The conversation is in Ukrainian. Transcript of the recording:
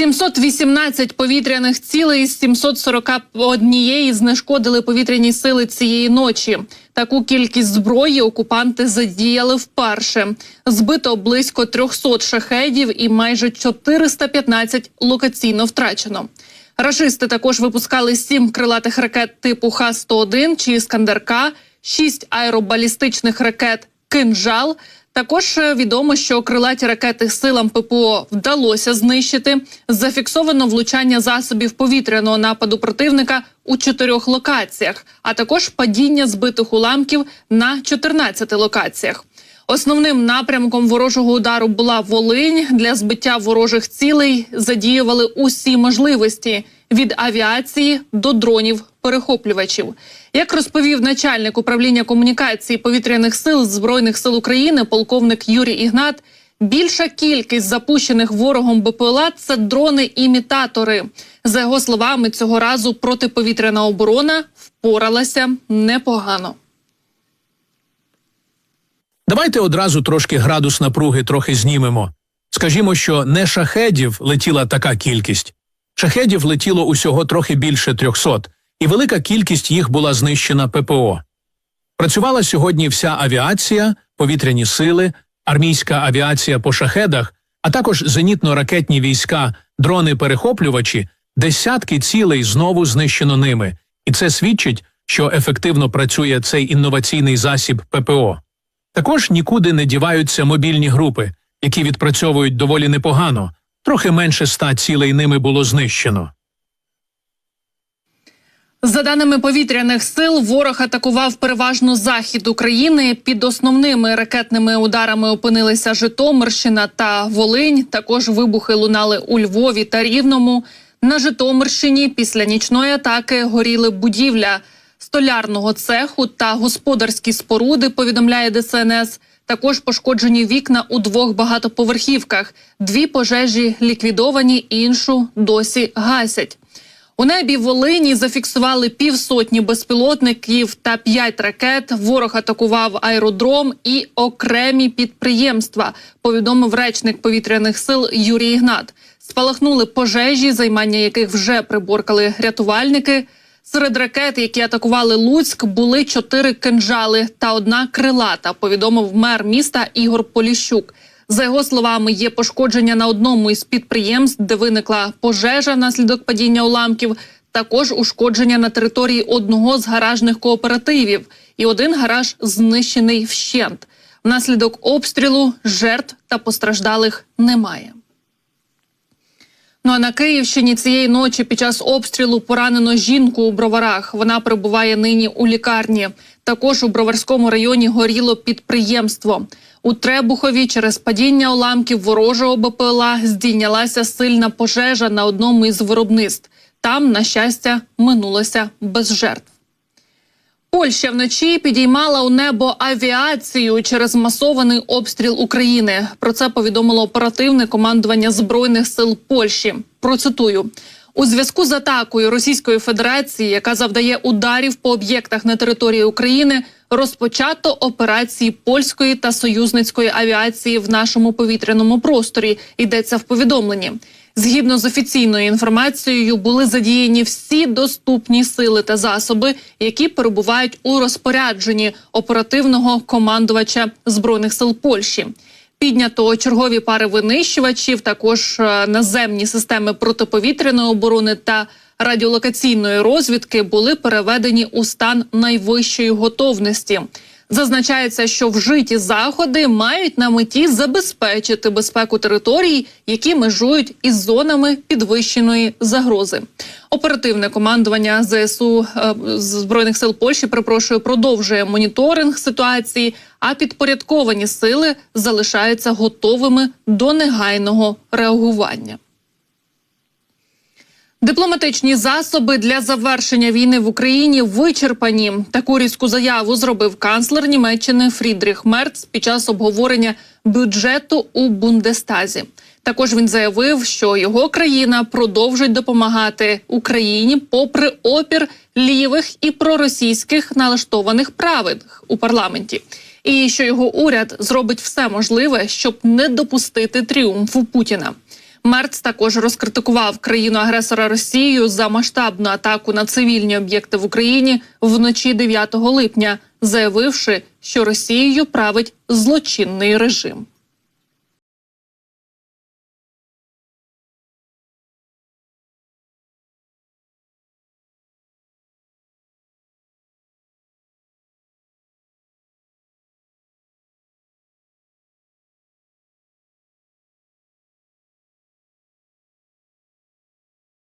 718 повітряних цілей з 741 знешкодили повітряні сили цієї ночі. Таку кількість зброї окупанти задіяли вперше. Збито близько 300 шахедів і майже 415 локаційно втрачено. Рашисти також випускали сім крилатих ракет типу Х-101 чи Іскандер-К, шість аеробалістичних ракет Кинжал. Також е, відомо, що крилаті ракети силам ППО вдалося знищити. Зафіксовано влучання засобів повітряного нападу противника у чотирьох локаціях, а також падіння збитих уламків на 14 локаціях. Основним напрямком ворожого удару була Волинь. Для збиття ворожих цілей задіювали усі можливості від авіації до дронів перехоплювачів. Як розповів начальник управління комунікації повітряних сил збройних сил України, полковник Юрій Ігнат. Більша кількість запущених ворогом БПЛА – це дрони-імітатори. За його словами, цього разу протиповітряна оборона впоралася непогано. Давайте одразу трошки градус напруги трохи знімемо. Скажімо, що не шахедів летіла така кількість. Шахедів летіло усього трохи більше 300, і велика кількість їх була знищена ППО. Працювала сьогодні вся авіація, повітряні сили, армійська авіація по шахедах, а також зенітно-ракетні війська, дрони-перехоплювачі, десятки цілей знову знищено ними, і це свідчить, що ефективно працює цей інноваційний засіб ППО. Також нікуди не діваються мобільні групи, які відпрацьовують доволі непогано, трохи менше ста цілей ними було знищено. За даними повітряних сил, ворог атакував переважно захід України. Під основними ракетними ударами опинилися Житомирщина та Волинь. Також вибухи лунали у Львові та Рівному. На Житомирщині після нічної атаки горіли будівля столярного цеху та господарські споруди. Повідомляє ДСНС. Також пошкоджені вікна у двох багатоповерхівках. Дві пожежі ліквідовані, іншу досі гасять. У небі Волині зафіксували півсотні безпілотників та п'ять ракет. Ворог атакував аеродром і окремі підприємства. Повідомив речник повітряних сил Юрій Ігнат. Спалахнули пожежі, займання яких вже приборкали рятувальники. Серед ракет, які атакували Луцьк, були чотири кинжали та одна крилата. Повідомив мер міста Ігор Поліщук. За його словами, є пошкодження на одному із підприємств, де виникла пожежа внаслідок падіння уламків. Також ушкодження на території одного з гаражних кооперативів, і один гараж знищений вщент. Внаслідок обстрілу жертв та постраждалих немає. Ну а на Київщині цієї ночі під час обстрілу поранено жінку у броварах. Вона перебуває нині у лікарні. Також у броварському районі горіло підприємство. У Требухові через падіння уламків ворожого БПЛА здійнялася сильна пожежа на одному із виробництв. Там, на щастя, минулося без жертв. Польща вночі підіймала у небо авіацію через масований обстріл України. Про це повідомило оперативне командування збройних сил Польщі. Процитую. У зв'язку з атакою Російської Федерації, яка завдає ударів по об'єктах на території України, розпочато операції польської та союзницької авіації в нашому повітряному просторі. Йдеться в повідомленні. Згідно з офіційною інформацією, були задіяні всі доступні сили та засоби, які перебувають у розпорядженні оперативного командувача збройних сил Польщі. Піднято чергові пари винищувачів, також е, наземні системи протиповітряної оборони та радіолокаційної розвідки були переведені у стан найвищої готовності. Зазначається, що вжиті заходи мають на меті забезпечити безпеку територій, які межують із зонами підвищеної загрози. Оперативне командування ЗСУ е, збройних сил Польщі припрошую продовжує моніторинг ситуації, а підпорядковані сили залишаються готовими до негайного реагування. Дипломатичні засоби для завершення війни в Україні вичерпані. Таку різку заяву зробив канцлер Німеччини Фрідріх Мерц під час обговорення бюджету у Бундестазі. Також він заявив, що його країна продовжить допомагати Україні, попри опір лівих і проросійських налаштованих правих у парламенті, і що його уряд зробить все можливе, щоб не допустити тріумфу Путіна. Мерц також розкритикував країну-агресора Росію за масштабну атаку на цивільні об'єкти в Україні вночі 9 липня, заявивши, що Росією править злочинний режим.